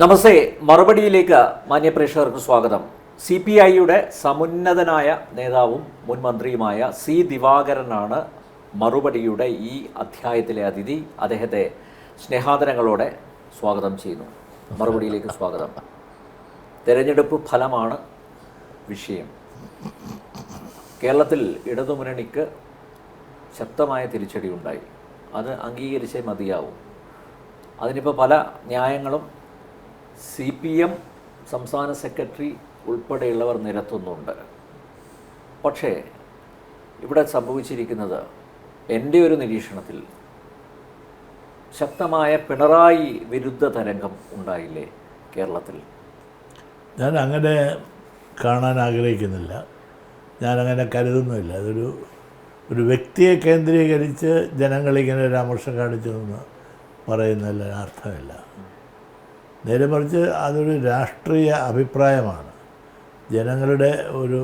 നമസ്തേ മറുപടിയിലേക്ക് മാന്യപ്രേക്ഷകർക്ക് സ്വാഗതം. C P ഐയുടെ സമുന്നതനായ നേതാവും മുൻ മന്ത്രിയുമായ സി ദിവാകരനാണ് മറുപടിയുടെ ഈ അധ്യായത്തിലെ അതിഥി. അദ്ദേഹത്തെ സ്നേഹാദരങ്ങളോടെ സ്വാഗതം ചെയ്യുന്നു. മറുപടിയിലേക്ക് സ്വാഗതം. തെരഞ്ഞെടുപ്പ് ഫലമാണ് വിഷയം. കേരളത്തിൽ ഇടതുമുന്നണിക്ക് ശക്തമായ തിരിച്ചടി ഉണ്ടായി അത് അംഗീകരിച്ചേ മതിയാവും. അതിനിപ്പോൾ പല ന്യായങ്ങളും സി പി എം സംസ്ഥാന സെക്രട്ടറി ഉൾപ്പെടെയുള്ളവർ നിരത്തുന്നുണ്ട്. പക്ഷേ ഇവിടെ സംഭവിച്ചിരിക്കുന്നത് എന്റെ ഒരു നിരീക്ഷണത്തിൽ ശക്തമായ പിണറായി വിരുദ്ധ തരംഗം ഉണ്ടായില്ലേ കേരളത്തിൽ? ഞാൻ അങ്ങനെ കാണാൻ ആഗ്രഹിക്കുന്നില്ല. ഞാൻ അങ്ങനെ കരുതുന്നുമില്ല. അതൊരു ഒരു വ്യക്തിയെ കേന്ദ്രീകരിച്ച് ജനങ്ങളിങ്ങനെ അമർഷം കാണിച്ചതെന്ന് പറയുന്നതിൽ അർത്ഥമില്ല. നേരെ മറിച്ച് അതൊരു രാഷ്ട്രീയ അഭിപ്രായമാണ്. ജനങ്ങളുടെ ഒരു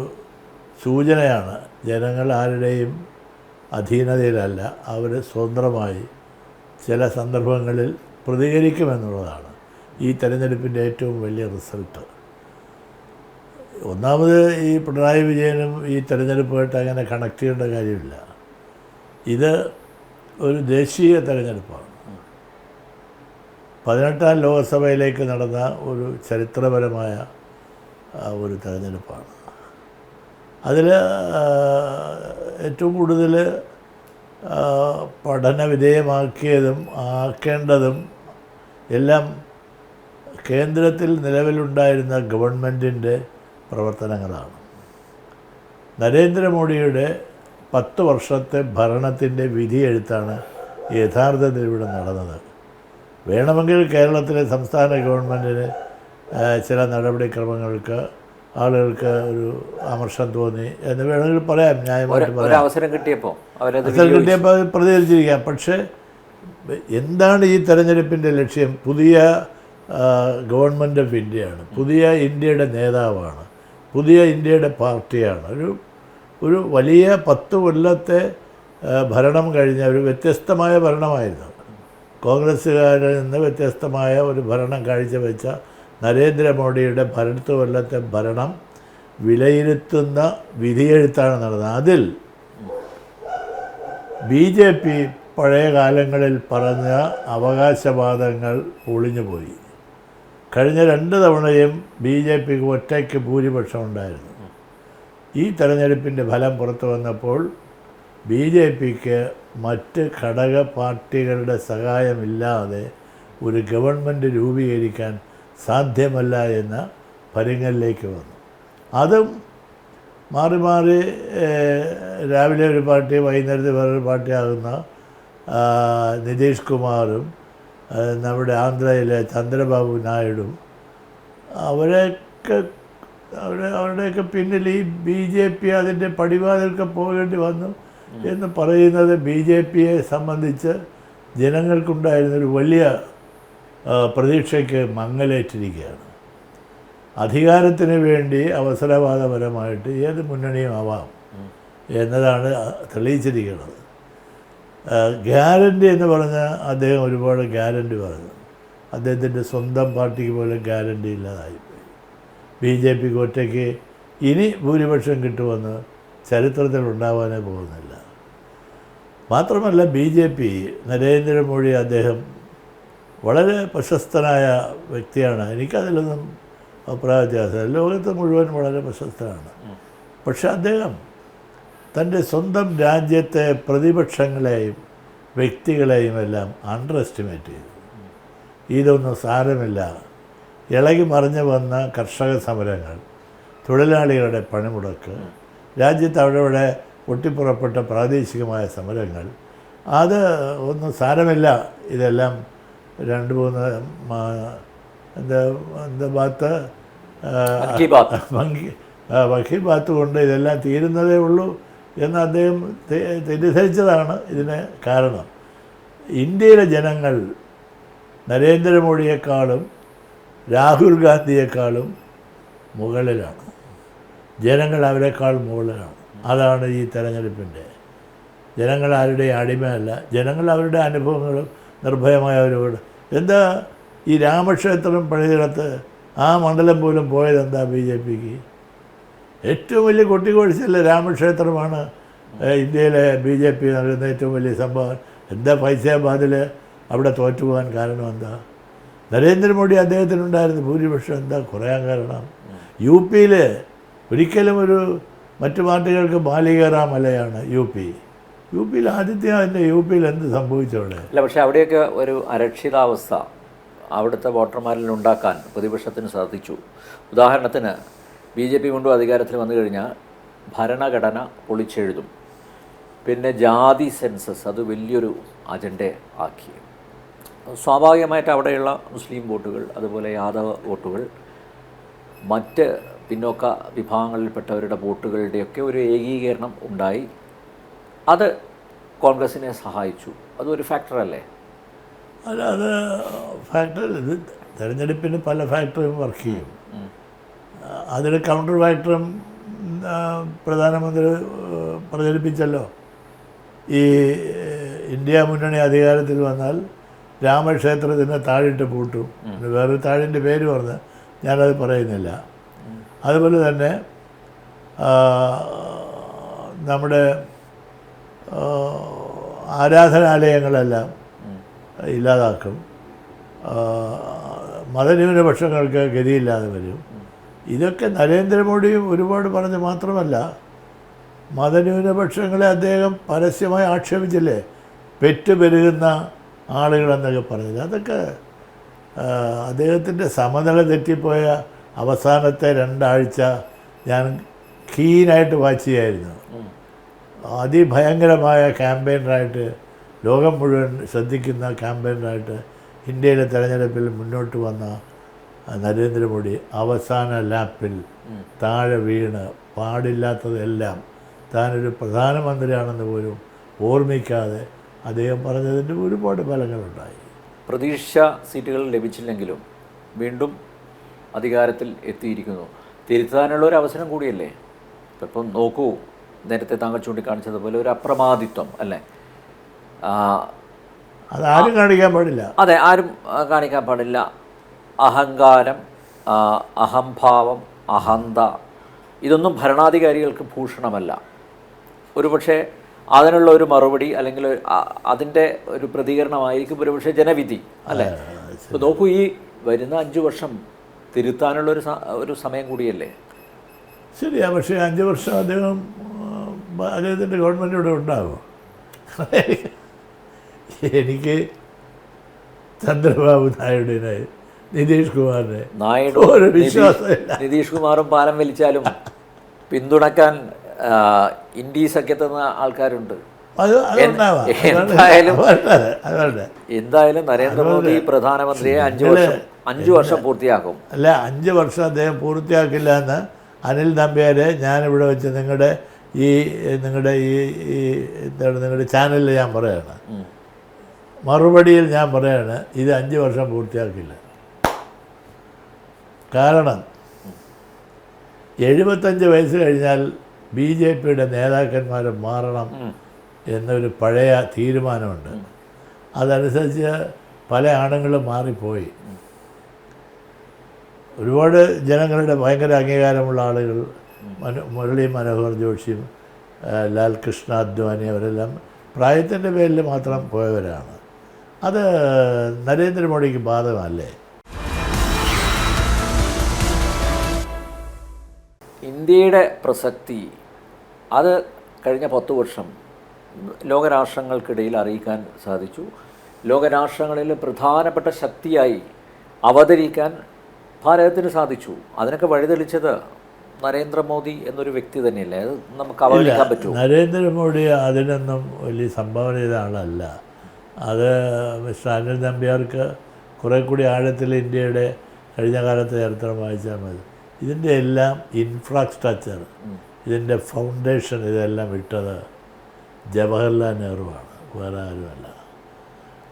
സൂചനയാണ് ജനങ്ങൾ ആരുടെയും അധീനതയിലല്ല അവർ സ്വതന്ത്രമായി ചില സന്ദർഭങ്ങളിൽ പ്രതികരിക്കുമെന്നുള്ളതാണ് ഈ തെരഞ്ഞെടുപ്പിന്റെ ഏറ്റവും വലിയ റിസൾട്ട്. ഒന്നാമത് ഈ പിണറായി വിജയനും ഈ തെരഞ്ഞെടുപ്പുമായിട്ട് അങ്ങനെ കണക്ട് ചെയ്യേണ്ട കാര്യമില്ല. ഇത് ഒരു ദേശീയ തെരഞ്ഞെടുപ്പാണ്. പതിനെട്ടാം ലോകസഭയിലേക്ക് നടന്ന ഒരു ചരിത്രപരമായ ഒരു തെരഞ്ഞെടുപ്പാണ്. അതിൽ ഏറ്റവും കൂടുതൽ പഠന വിധേയമാക്കിയതും ആക്കേണ്ടതും എല്ലാം കേന്ദ്രത്തിൽ നിലവിലുണ്ടായിരുന്ന ഗവൺമെന്റിന്റെ പ്രവർത്തനങ്ങളാണ്. നരേന്ദ്രമോദിയുടെ പത്ത് വർഷത്തെ ഭരണത്തിന്റെ വിധിയെഴുത്താണ് യഥാർത്ഥത്തിൽ ഇവിടെ നടന്നത്. വേണമെങ്കിൽ കേരളത്തിലെ സംസ്ഥാന ഗവൺമെന്റിന് ചില നടപടിക്രമങ്ങൾക്ക് ആളുകൾക്ക് ഒരു അമർഷം തോന്നി എന്ന് വേണമെങ്കിൽ പറയാം ന്യായമായിട്ട് പറയാം. അവസരം കിട്ടിയപ്പോൾ അവസരം കിട്ടിയപ്പോൾ അത് പ്രതികരിച്ചിരിക്കാം പക്ഷേ എന്താണ് ഈ തെരഞ്ഞെടുപ്പിന്റെ ലക്ഷ്യം? പുതിയ ഗവൺമെന്റ് ഓഫ് ഇന്ത്യയാണ്. പുതിയ ഇന്ത്യയുടെ നേതാവാണ്. പുതിയ ഇന്ത്യയുടെ പാർട്ടിയാണ്. ഒരു ഒരു വലിയ പത്ത് കൊല്ലത്തെ ഭരണം കഴിഞ്ഞ ഒരു വ്യത്യസ്തമായ ഭരണമായിരുന്നു. കോൺഗ്രസ്സുകാരിൽ നിന്ന് വ്യത്യസ്തമായ ഒരു ഭരണം കാഴ്ചവെച്ച നരേന്ദ്രമോദിയുടെ പതിനെട്ട് കൊല്ലത്തെ ഭരണം വിലയിരുത്തുന്ന വിധിയെഴുത്താണ് നടന്നത്. അതിൽ ബി ജെ പി പഴയ കാലങ്ങളിൽ പറഞ്ഞ അവകാശവാദങ്ങൾ ഒളിഞ്ഞുപോയി. കഴിഞ്ഞ രണ്ട് തവണയും ബി ജെ പിക്ക് ഒറ്റയ്ക്ക് ഭൂരിപക്ഷം ഉണ്ടായിരുന്നു. ഈ തെരഞ്ഞെടുപ്പിന്റെ ഫലം പുറത്തു വന്നപ്പോൾ ബി ജെ പിക്ക് മറ്റ് ഘടക പാർട്ടികളുടെ സഹായമില്ലാതെ ഒരു ഗവൺമെന്റ് രൂപീകരിക്കാൻ സാധ്യമല്ല എന്ന പരിങ്ങലിലേക്ക് വന്നു. അതും മാറി മാറി രാവിലെ ഒരു പാർട്ടി വൈകുന്നേരത്തെ വേറൊരു പാർട്ടിയാകുന്ന നിതീഷ് കുമാറും നമ്മുടെ ആന്ധ്രയിലെ ചന്ദ്രബാബു നായിഡും അവരെയൊക്കെ അവരെ അവരുടെയൊക്കെ പിന്നിൽ ഈ ബി ജെ പി അതിന്റെ പടിവാതിൽക്ക് പോകേണ്ടി വന്നു. എന്ന് പറയുന്നത് ബി ജെ പിയെ സംബന്ധിച്ച് ജനങ്ങൾക്കുണ്ടായിരുന്നൊരു വലിയ പ്രതീക്ഷയ്ക്ക് മങ്ങലേറ്റിരിക്കുകയാണ്. അധികാരത്തിന് വേണ്ടി അവസരവാദപരമായിട്ട് ഏത് മുന്നണിയും ആവാം എന്നതാണ് തെളിയിച്ചിരിക്കുന്നത്. ഗ്യാരന്റി എന്ന് പറഞ്ഞാൽ അദ്ദേഹം ഒരുപാട് ഗ്യാരന്റി പറഞ്ഞു. അദ്ദേഹത്തിന്റെ സ്വന്തം പാർട്ടിക്ക് പോലും ഗ്യാരന്റി ഇല്ലാതായിപ്പോയി ബി ജെ പിക്ക് ഒറ്റയ്ക്ക് ഇനി ഭൂരിപക്ഷം കിട്ടുമെന്ന് ചരിത്രത്തിൽ ഉണ്ടാവാനേ പോകുന്നില്ല. മാത്രമല്ല ബി ജെ പി നരേന്ദ്രമോദി അദ്ദേഹം വളരെ പ്രശസ്തനായ വ്യക്തിയാണ്. എനിക്കതിലൊന്നും അഭിപ്രായ വ്യത്യാസമില്ല ലോകത്ത് മുഴുവൻ വളരെ പ്രശസ്തനാണ്. പക്ഷെ അദ്ദേഹം തന്റെ സ്വന്തം രാജ്യത്തെ പ്രതിപക്ഷങ്ങളെയും വ്യക്തികളെയും എല്ലാം അണ്ടർ എസ്റ്റിമേറ്റ് ചെയ്തു. ഇതൊന്നും സാരമില്ല. ഇളകി മറിഞ്ഞു വന്ന കർഷക സമരങ്ങൾ തൊഴിലാളികളുടെ പണിമുടക്ക് രാജ്യത്ത് അവിടെ ഇവിടെ പൊട്ടിപ്പുറപ്പെട്ട പ്രാദേശികമായ സമരങ്ങൾ. അത് ഒന്നും സാരമില്ല. ഇതെല്ലാം രണ്ട് മൂന്ന് എന്താ എന്താ ഭാഗത്ത് വക്കീൽ ഭാഗത്ത് കൊണ്ട് ഇതെല്ലാം തീരുന്നതേ ഉള്ളൂ എന്ന് അദ്ദേഹം തെറ്റിദ്ധരിച്ചതാണ് ഇതിന് കാരണം. ഇന്ത്യയിലെ ജനങ്ങൾ നരേന്ദ്രമോദിയെക്കാളും രാഹുൽ ഗാന്ധിയെക്കാളും മുകളിലാണ്. ജനങ്ങൾ അവരെക്കാൾ മുകളിലാണ്. അതാണ് ഈ തെരഞ്ഞെടുപ്പിന്റെ. ജനങ്ങൾ ആരുടെയും അടിമയല്ല ജനങ്ങൾ അവരുടെ അനുഭവങ്ങളും നിർഭയമായ അവരോട് എന്താ ഈ രാമക്ഷേത്രം പണിതിടത്ത് ആ മണ്ഡലം പോലും പോയത് എന്താ ബി ജെ പിക്ക്? ഏറ്റവും വലിയ കൊട്ടിക്കൊഴിച്ചല്ല രാമക്ഷേത്രമാണ് ഇന്ത്യയിലെ ബി ജെ പി നൽകുന്ന ഏറ്റവും വലിയ സംഭവം. എന്താ ഫൈസാബാദിൽ അവിടെ തോറ്റുപോകാൻ കാരണം എന്താ? നരേന്ദ്രമോദി അദ്ദേഹത്തിനുണ്ടായിരുന്ന ഭൂരിപക്ഷം എന്താ കുറയാൻ കാരണം? യു പിയിൽ ഒരിക്കലും ഒരു മറ്റു പാർട്ടികൾക്ക് ബാലികേറാ മലയാണ് യു പി. യു പിയിൽ ആദ്യത്തെ അതിന്റെ യു പിയിൽ എന്ത് സംഭവിച്ചവിടെ അല്ല പക്ഷേ അവിടെയൊക്കെ ഒരു അരക്ഷിതാവസ്ഥ അവിടുത്തെ വോട്ടർമാരിൽ ഉണ്ടാക്കാൻ പ്രതിപക്ഷത്തിന് സാധിച്ചു. ഉദാഹരണത്തിന് ബി ജെ പി കൊണ്ടു അധികാരത്തിൽ വന്നു കഴിഞ്ഞാൽ ഭരണഘടന പൊളിച്ചെഴുതും. പിന്നെ ജാതി സെൻസസ് അത് വലിയൊരു അജണ്ട ആക്കി. സ്വാഭാവികമായിട്ട് അവിടെയുള്ള മുസ്ലിം വോട്ടുകൾ അതുപോലെ യാദവ വോട്ടുകൾ മറ്റ് പിന്നോക്ക വിഭാഗങ്ങളിൽപ്പെട്ടവരുടെ വോട്ടുകളുടെയൊക്കെ ഒരു ഏകീകരണം ഉണ്ടായി. അത് കോൺഗ്രസിനെ സഹായിച്ചു. അതൊരു ഫാക്ടറല്ലേ അല്ല? അത് ഫാക്ടർ ഇത് തിരഞ്ഞെടുപ്പിന് പല ഫാക്ടറും വർക്ക് ചെയ്യും. അതിൽ കൗണ്ടർ ഫാക്ടറും പ്രധാനമന്ത്രി പ്രചരിപ്പിച്ചല്ലോ. ഈ ഇന്ത്യ മുന്നണി അധികാരത്തിൽ വന്നാൽ രാമക്ഷേത്രത്തിന് താഴിട്ട് പൂട്ടും. വേറൊരു താഴിന്റെ പേര് പറഞ്ഞ് ഞാനത് പറയുന്നില്ല. അതുപോലെ തന്നെ നമ്മുടെ ആരാധനാലയങ്ങളെല്ലാം ഇല്ലാതാക്കും. മതന്യൂനപക്ഷങ്ങൾക്ക് ഗതിയില്ലാതെ വരും. ഇതൊക്കെ നരേന്ദ്രമോദിയും ഒരുപാട് പറഞ്ഞ് മാത്രമല്ല മതന്യൂനപക്ഷങ്ങളെ അദ്ദേഹം പരസ്യമായി ആക്ഷേപിച്ചില്ലേ? പെറ്റുപെരുകുന്ന ആളുകളെന്നൊക്കെ പറഞ്ഞില്ല? അതൊക്കെ അദ്ദേഹത്തിന്റെ സമനില തെറ്റിപ്പോയ അവസാനത്തെ രണ്ടാഴ്ച ഞാൻ കീനായിട്ട് വാച്ച് ചെയ്യായിരുന്നു അതിഭയങ്കരമായ ക്യാമ്പയിനറായിട്ട് ലോകം മുഴുവൻ ശ്രദ്ധിക്കുന്ന ക്യാമ്പയിനറായിട്ട് ഇന്ത്യയിലെ തെരഞ്ഞെടുപ്പിൽ മുന്നോട്ട് വന്ന നരേന്ദ്രമോദി അവസാന ലാപ്പിൽ താഴെ വീണ് പാടില്ലാത്തതെല്ലാം താനൊരു പ്രധാനമന്ത്രിയാണെന്ന് പോലും ഓർമ്മിക്കാതെ അദ്ദേഹം പറഞ്ഞതിന്റെ ഒരുപാട് ഫലങ്ങളുണ്ടായി. പ്രതീക്ഷ സീറ്റുകൾ ലഭിച്ചില്ലെങ്കിലും വീണ്ടും അധികാരത്തിൽ എത്തിയിരിക്കുന്നു. തിരുത്താനുള്ള ഒരു അവസരം കൂടിയല്ലേ? ഇപ്പം നോക്കൂ നേരത്തെ താങ്കൾ ചൂണ്ടിക്കാണിച്ചതുപോലെ ഒരു അപ്രമാദിത്വം അല്ലേ? അതാരും കാണിക്കാൻ പാടില്ല. അതെ ആരും കാണിക്കാൻ പാടില്ല. അഹങ്കാരം അഹംഭാവം അഹന്ത ഇതൊന്നും ഭരണാധികാരികൾക്ക് ഭൂഷണമല്ല. ഒരുപക്ഷെ അതിനുള്ള ഒരു മറുപടി അല്ലെങ്കിൽ അതിന്റെ ഒരു പ്രതികരണമായിരിക്കും ഒരുപക്ഷെ ജനവിധി അല്ലേ? നോക്കൂ ഈ വരുന്ന അഞ്ചു വർഷം തിരുത്താനുള്ള ഒരു ഒരു സമയം കൂടിയല്ലേ? ശരിയാ പക്ഷേ അഞ്ച് വർഷം അദ്ദേഹം അദ്ദേഹത്തിന്റെ ഗവൺമെന്റ് ഇവിടെ ഉണ്ടാകും. എനിക്ക് ചന്ദ്രബാബു നായിഡുവിനെ നിതീഷ് കുമാറിനെ നായിഡു ഒരു വിശ്വാസമില്ല. നിതീഷ് കുമാറും പാലം വലിച്ചാലും പിന്തുണക്കാൻ ഇന്ത്യ സഖ്യത്തുന്ന ആൾക്കാരുണ്ട്. എന്തായാലും- എന്തായാലും നരേന്ദ്രമോദി പ്രധാനമന്ത്രിയെ അഞ്ചു വർഷം അഞ്ചു വർഷം പൂർത്തിയാക്കും. അല്ല അഞ്ച് വർഷം അദ്ദേഹം പൂർത്തിയാക്കില്ല എന്ന് അനിൽ നമ്പ്യാരെ ഞാനിവിടെ വെച്ച് നിങ്ങളുടെ ഈ നിങ്ങളുടെ ഈ ഈ എന്താണ് നിങ്ങളുടെ ചാനലിൽ ഞാൻ പറയാണ്. മറുപടിയിൽ ഞാൻ പറയാണ് ഇത് അഞ്ച് വർഷം പൂർത്തിയാക്കില്ല. കാരണം എഴുപത്തഞ്ച് വയസ്സ് കഴിഞ്ഞാൽ ബി ജെ പിയുടെ നേതാക്കന്മാർ മാറണം. എന്നൊരു പഴയ തീരുമാനമുണ്ട്. അതനുസരിച്ച് പല ആണുങ്ങളും മാറിപ്പോയി. ഒരുപാട് ജനങ്ങളുടെ ഭയങ്കര അംഗീകാരമുള്ള ആളുകൾ മനു മുരളി മനോഹർ ജോഷിയും ലാൽ കൃഷ്ണ അദ്വാനി അവരെല്ലാം പ്രായത്തിന്റെ പേരിൽ മാത്രം പോയവരാണ്. അത് നരേന്ദ്രമോദിക്ക് ബാധകമല്ലേ? ഇന്ത്യയുടെ പ്രസക്തി അത് കഴിഞ്ഞ പത്ത് വർഷം ലോകരാഷ്ട്രങ്ങൾക്കിടയിൽ അറിയിക്കാൻ സാധിച്ചു. ലോകരാഷ്ട്രങ്ങളിൽ പ്രധാനപ്പെട്ട ശക്തിയായി അവതരിക്കാൻ ഭാരതത്തിന് സാധിച്ചു. അതിനൊക്കെ വഴിതെളിച്ചത് നരേന്ദ്രമോദി എന്നൊരു വ്യക്തി തന്നെയല്ലേ? അത് നമുക്ക് അവഗണിക്കാൻ പറ്റും നരേന്ദ്രമോദി അതിനൊന്നും വലിയ സംഭാവന ചെയ്ത ആളല്ല. അത് മിസ്റ്റർ അനിൽ നമ്പ്യാർക്ക് കുറേ കൂടി ആഴത്തിൽ ഇന്ത്യയുടെ കഴിഞ്ഞ കാലത്തെ ചരിത്രം വായിച്ചാൽ മതി. ഇതിന്റെ എല്ലാം ഇൻഫ്രാസ്ട്രക്ചർ ഇതിന്റെ ഫൗണ്ടേഷൻ ഇതെല്ലാം ഇട്ടത് ജവഹർലാൽ നെഹ്റുവാണ് വേറെ ആരുമല്ല.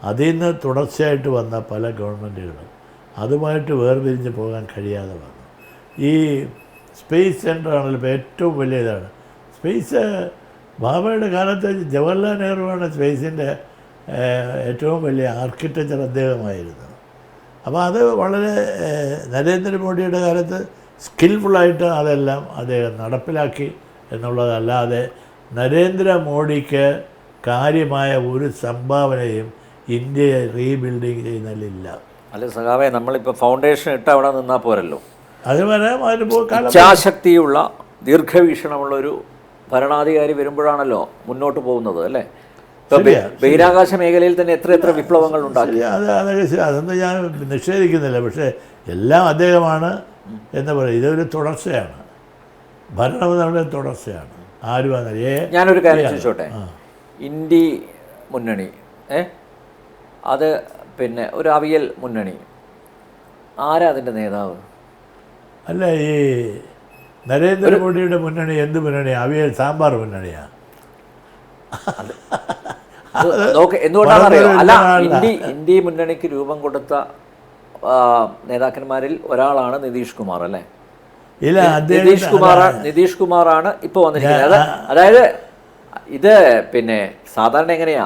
അതിൽ നിന്ന് തുടർച്ചയായിട്ട് വന്ന പല ഗവൺമെന്റുകളും അതുമായിട്ട് വേർതിരിഞ്ഞ് പോകാൻ കഴിയാതെ വന്നു. ഈ സ്പേസ് സെന്ററാണല്ലോ ഏറ്റവും വലിയ ഇതാണ് സ്പേസ് ബാബയുടെ കാലത്ത് ജവഹർലാൽ നെഹ്റുവാണ് സ്പേസിന്റെ ഏറ്റവും വലിയ ആർക്കിടെക്ചർ അദ്ദേഹമായിരുന്നു അപ്പോൾ അത് വളരെ നരേന്ദ്രമോദിയുടെ കാലത്ത് സ്കിൽഫുള്ളായിട്ട് അതെല്ലാം അദ്ദേഹം നടപ്പിലാക്കി എന്നുള്ളതല്ലാതെ നരേന്ദ്രമോദിക്ക് കാര്യമായ ഒരു സംഭാവനയും ഇന്ത്യയെ റീബിൽഡിങ് ചെയ്യുന്നതിലില്ല. അല്ല സഖാവേ നമ്മളിപ്പോൾ ഫൗണ്ടേഷൻ ഇട്ട് അവിടെ നിന്നാൽ പോരല്ലോ. അതുപോലെ ഇച്ഛാശക്തിയുള്ള ദീർഘവീക്ഷണമുള്ള ഒരു ഭരണാധികാരി വരുമ്പോഴാണല്ലോ മുന്നോട്ട് പോകുന്നത് അല്ലേ? ബഹിരാകാശ മേഖലയിൽ തന്നെ എത്ര എത്ര വിപ്ലവങ്ങൾ ഉണ്ടാക്കി. ശരി, അത് അതൊക്കെ അതൊന്നും ഞാൻ നിഷേധിക്കുന്നില്ല. പക്ഷേ എല്ലാം അദ്ദേഹമാണ് എന്ന് പറയുക ഇതൊരു തുടർച്ചയാണ്. ഭരണം എന്ന് തുടർച്ചയാണ്. ആര് വന്നാൽ ഏ ഞാനൊരു കാര്യം ചോദിച്ചോട്ടെ? ഇന്ത്യ മുന്നണി ഏ? അത് പിന്നെ ഒരു അവിയൽ മുന്നണി. ആരാ അതിന്റെ നേതാവ്? അല്ല ഈ നരേന്ദ്രമോദിയുടെ മുന്നണി എന്ത് മുന്നണിയാണ് അവിയൽ സാമ്പാർ മുന്നണിയാ? അല്ല ഇന്ത്യ മുന്നണിക്ക് രൂപം കൊടുത്ത നേതാക്കന്മാരിൽ ഒരാളാണ് നിതീഷ് കുമാർ അല്ലേ? ഇല്ല നിതീഷ് കുമാറാണ് നിതീഷ് കുമാറാണ് ഇപ്പോൾ വന്നിരിക്കുന്നത്. അതായത് ഇത് പിന്നെ സാധാരണ എങ്ങനെയാ?